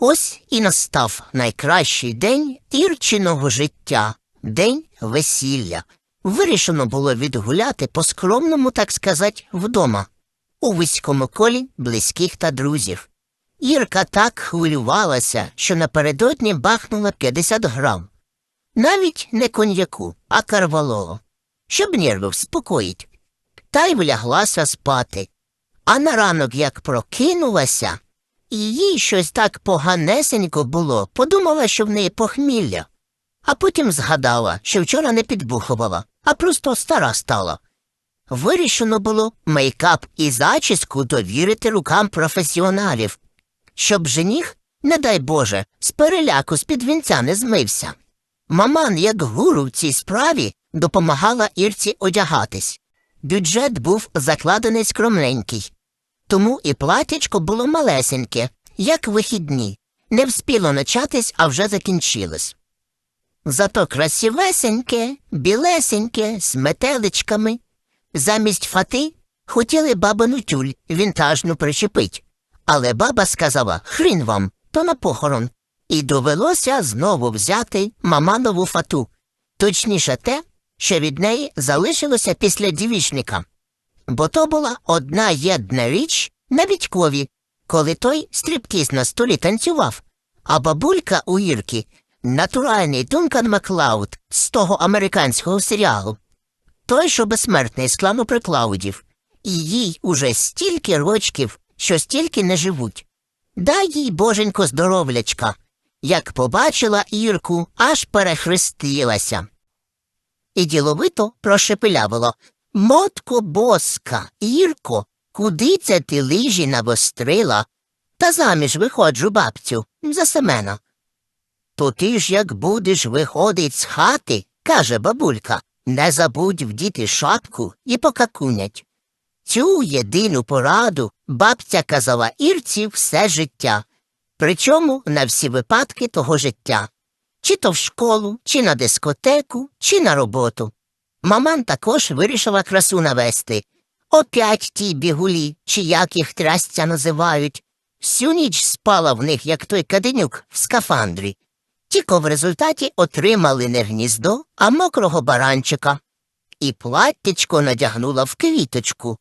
Ось і настав найкращий день Ірчиного життя день весілля. Вирішено було відгуляти по скромному, так сказати, вдома, у вузькому колі близьких та друзів. Ірка так хвилювалася, що напередодні бахнула 50 грам. Навіть не коньяку, а карвалолу, щоб нерви вспокоїть. Та й вляглася спати. А на ранок, як прокинулася, і їй щось так поганесенько було, подумала, що в неї похмілля. А потім згадала, що вчора не підбухувала, а просто стара стала. Вирішено було мейкап і зачіску довірити рукам професіоналів, щоб жених, не дай Боже, з переляку з-під вінця не змився. Маман, як гуру в цій справі, допомагала Ірці одягатись. Бюджет був закладений скромненький, тому і платячко було малесеньке, як вихідні, не вспіло начатись, а вже закінчилось. Зато красивесеньке, білесеньке, з метеличками. Замість фати хотіли бабину тюль вінтажну причепить, але баба сказала хрін вам, то на похорон, і довелося знову взяти маманову фату, точніше те, що від неї залишилося після дівічника. Бо то була одна єдна річ на Вітькові, коли той стрибкіз на столі танцював, а бабулька у Ірки натуральний Дункан Маклауд з того американського серіалу. Той, що безсмертний з клану приклаудів, і їй уже стільки рочків, що стільки не живуть. Дай їй боженько здоровлячка. Як побачила Ірку, аж перехрестилася. І діловито прошепелявило Мотко боска, Ірко, куди це ти лижі навострила? Та заміж виходжу, бабцю, за Семена. То ти ж як будеш виходить з хати, каже бабулька, не забудь вдіти шапку і покакунять. Цю єдину пораду бабця казала Ірці все життя, причому на всі випадки того життя чи то в школу, чи на дискотеку, чи на роботу. Маман також вирішила красу навести. Опять ті бігулі, чи як їх трясця називають. Всю ніч спала в них, як той каденюк в скафандрі. Тільки в результаті отримали не гніздо, а мокрого баранчика. І платтячко надягнула в квіточку,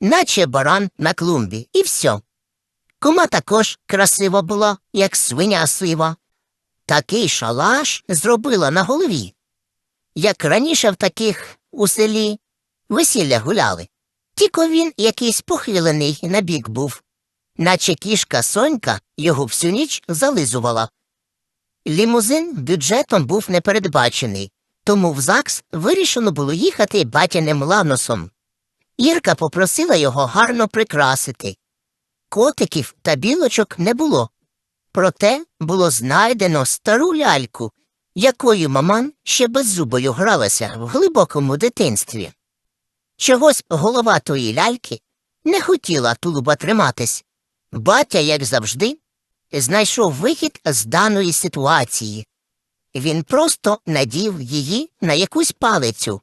наче баран на клумбі, і все. Кума також красива була, як свиня сива. Такий шалаш зробила на голові. Як раніше в таких у селі весілля гуляли. Тільки він якийсь похилений на бік був, наче кішка Сонька його всю ніч зализувала. Лімузин бюджетом був непередбачений, тому в ЗАГС вирішено було їхати батяним ланосом. Ірка попросила його гарно прикрасити. Котиків та білочок не було. Проте було знайдено стару ляльку, якою маман ще беззубою гралася в глибокому дитинстві. Чогось голова тої ляльки не хотіла тулуба триматись. Батя, як завжди, знайшов вихід з даної ситуації. Він просто надів її на якусь палицю,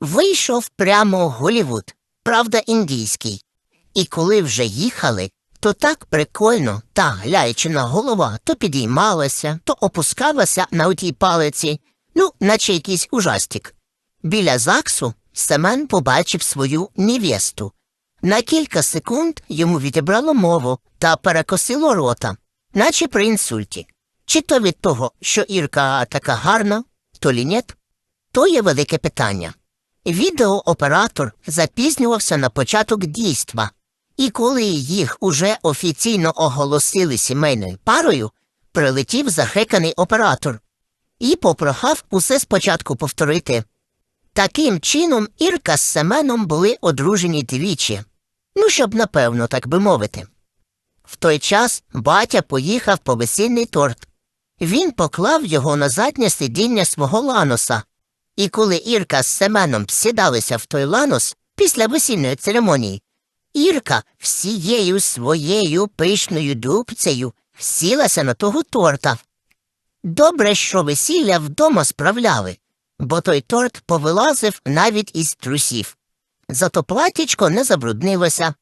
вийшов прямо в Голівуд, правда, індійський. І коли вже їхали, то так прикольно та ляючина голова то підіймалася, то опускалася на отій палиці, ну, наче якийсь ужастик. Біля ЗАГСу Семен побачив свою невесту. На кілька секунд йому відібрало мову та перекосило рота, наче при інсульті. Чи то від того, що Ірка така гарна, то лі нет? То є велике питання. Відеооператор запізнювався на початок дійства, і коли їх уже офіційно оголосили сімейною парою, прилетів захеканий оператор і попрохав усе спочатку повторити. Таким чином Ірка з Семеном були одружені двічі. Ну, щоб напевно, так би мовити. В той час батя поїхав по весільний торт. Він поклав його на заднє сидіння свого ланоса, і коли Ірка з Семеном сідалися в той ланос після весільної церемонії, Ірка всією своєю пишною дубцею сілася на того торта. Добре, що весілля вдома справляли, бо той торт повилазив навіть із трусів. Зато платічко не забруднилося.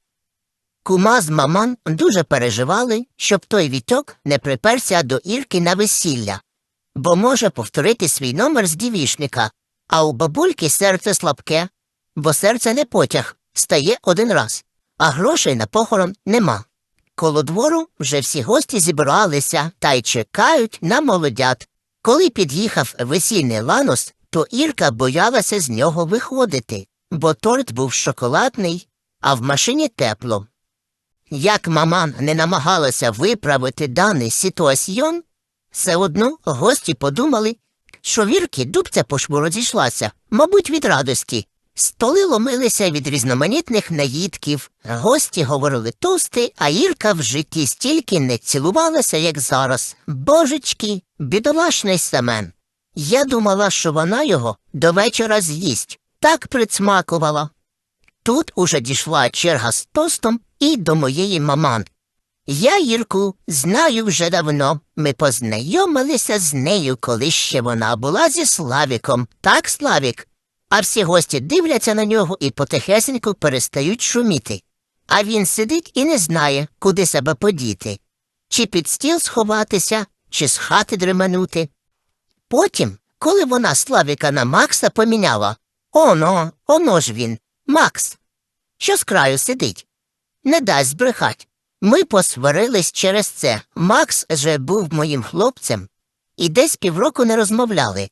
Кума з маман дуже переживали, щоб той вітьок не приперся до Ірки на весілля, бо може повторити свій номер з дівішника, а у бабульки серце слабке, бо серце не потяг, стає один раз, а грошей на похорон нема. Коло двору вже всі гості зібралися та й чекають на молодят. Коли під'їхав весільний ланос, то Ірка боялася з нього виходити, бо торт був шоколадний, а в машині тепло. Як маман не намагалася виправити даний ситуаціон, все одно гості подумали, що вірки дубця по шву розійшлася, мабуть, від радості. Столи ломилися від різноманітних наїдків, гості говорили тости, а Ірка в житті стільки не цілувалася, як зараз. Божечки, бідолашний Семен. Я думала, що вона його до вечора з'їсть, так присмакувала. Тут уже дійшла черга з тостом і до моєї маман. Я Ірку знаю вже давно. Ми познайомилися з нею, коли ще вона була зі Славіком. Так, Славік? А всі гості дивляться на нього і потихесеньку перестають шуміти. А він сидить і не знає, куди себе подіти. Чи під стіл сховатися, чи з хати дременути. Потім, коли вона Славіка на Макса поміняла, оно, оно ж він, Макс, що з краю сидить. Не дасть збрехать. Ми посварились через це. Макс же був моїм хлопцем, і десь півроку не розмовляли.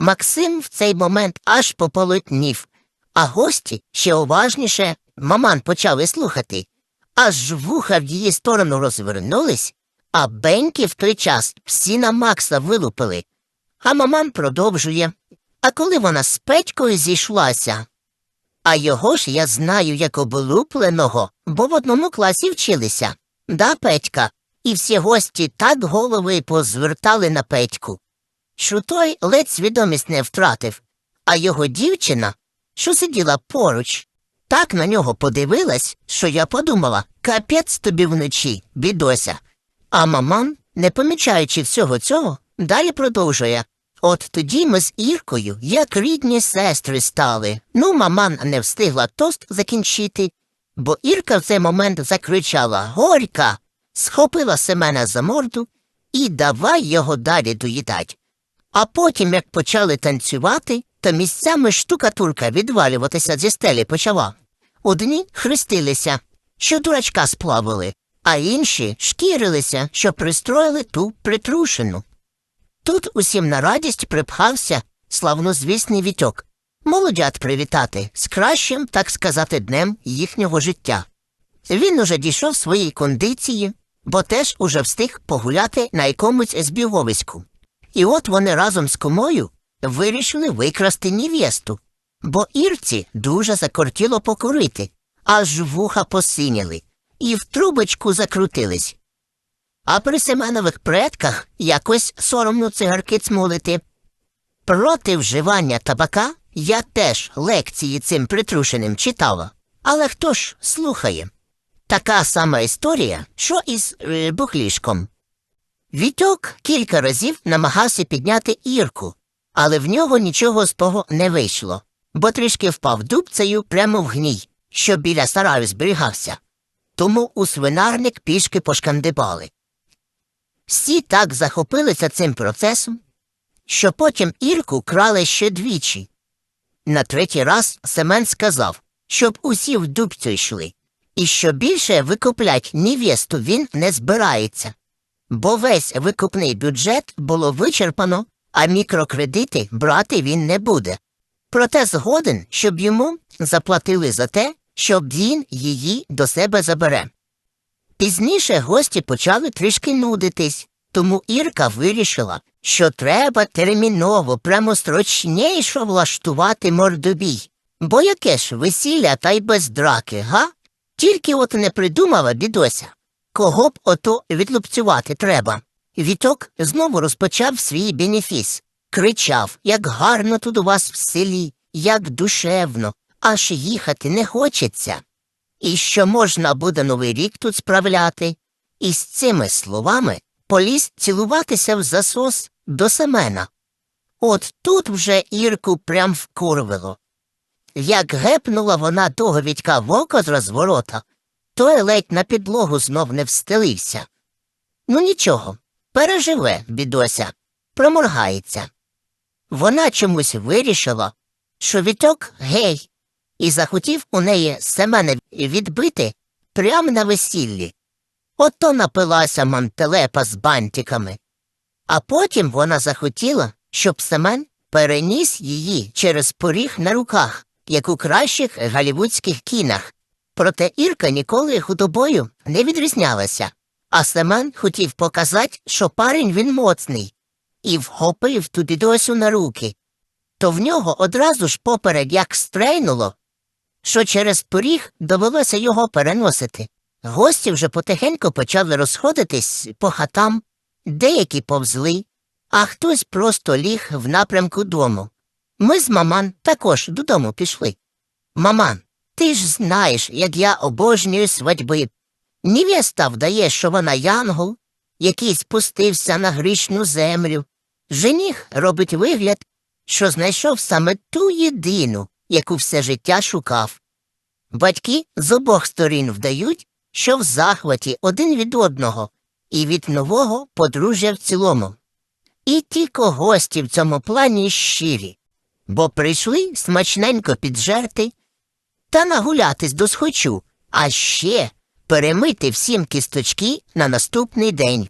Максим в цей момент аж пополотнів, а гості ще уважніше маман почали слухати. Аж вуха в її сторону розвернулись, а беньки в той час всі на Макса вилупили. А маман продовжує. А коли вона з Петькою зійшлася, а його ж я знаю як облупленого, бо в одному класі вчилися. Да, Петька? І всі гості так голови позвертали на Петьку, що той ледь свідомість не втратив, а його дівчина, що сиділа поруч, так на нього подивилась, що я подумала капець тобі вночі, бідося. А маман, не помічаючи всього цього, далі продовжує. От тоді ми з Іркою, як рідні сестри стали. Ну, маман не встигла тост закінчити, бо Ірка в цей момент закричала Горька, схопила Семена за морду і давай його далі доїдать. А потім, як почали танцювати, то місцями штукатурка відвалюватися зі стелі почала. Одні хрестилися, що дурачка сплавили, а інші шкірилися, що пристроїли ту притрушену. Тут усім на радість припхався славнозвісний вітьок. Молодят привітати з кращим, так сказати, днем їхнього життя. Він уже дійшов своєї кондиції, бо теж уже встиг погуляти на якомусь збіговиську. І от вони разом з комою вирішили викрасти невесту, бо ірці дуже закортіло покурити, аж вуха посиніли, і в трубочку закрутились. А при Семенових предках якось соромно цигарки цмулити. Проти вживання табака я теж лекції цим притрушеним читала. Але хто ж слухає? Така сама історія, що із е, бухлішком. Вітьок кілька разів намагався підняти Ірку, але в нього нічого з того не вийшло, бо трішки впав дубцею прямо в гній, що біля сараю зберігався. Тому у свинарник пішки пошкандибали. Всі так захопилися цим процесом, що потім Ірку крали ще двічі. На третій раз Семен сказав, щоб усі в дубцю йшли, і що більше викуплять невесту він не збирається, бо весь викупний бюджет було вичерпано, а мікрокредити брати він не буде. Проте згоден, щоб йому заплатили за те, щоб він її до себе забере. Пізніше гості почали трішки нудитись, тому Ірка вирішила, що треба терміново, прямо строчніше влаштувати мордобій. Бо яке ж весілля та й без драки, га? Тільки от не придумала дідося. Кого б ото відлупцювати треба. Віток знову розпочав свій бенефіс. Кричав, як гарно тут у вас в селі, як душевно, аж їхати не хочеться. І що можна буде новий рік тут справляти. І з цими словами поліз цілуватися в засос до Семена. От тут вже Ірку прям вкурвило. Як гепнула вона того Вітька в око з розворота, той ледь на підлогу знов не встелився. Ну нічого, переживе, бідося, проморгається. Вона чомусь вирішила, що віток гей, і захотів у неї Семена відбити прямо на весіллі. Ото напилася мантелепа з бантиками. А потім вона захотіла, щоб Семен переніс її через поріг на руках, як у кращих голівудських кінах. Проте Ірка ніколи худобою не відрізнялася, а Семен хотів показати, що парень він моцний, і вхопив ту дідосю на руки. То в нього одразу ж поперед як стрейнуло, що через поріг довелося його переносити. Гості вже потихеньку почали розходитись по хатам, деякі повзли, а хтось просто ліг в напрямку дому. Ми з маман також додому пішли. Маман, ти ж знаєш, як я обожнюю свадьби. Невеста вдає, що вона янгол, який спустився на грішну землю. Жених робить вигляд, що знайшов саме ту єдину, яку все життя шукав. Батьки з обох сторін вдають, що в захваті один від одного і від нового подружжя в цілому. І тільки гості в цьому плані щирі, бо прийшли смачненько піджерти та нагулятись досхочу, а ще перемити всім кісточки на наступний день.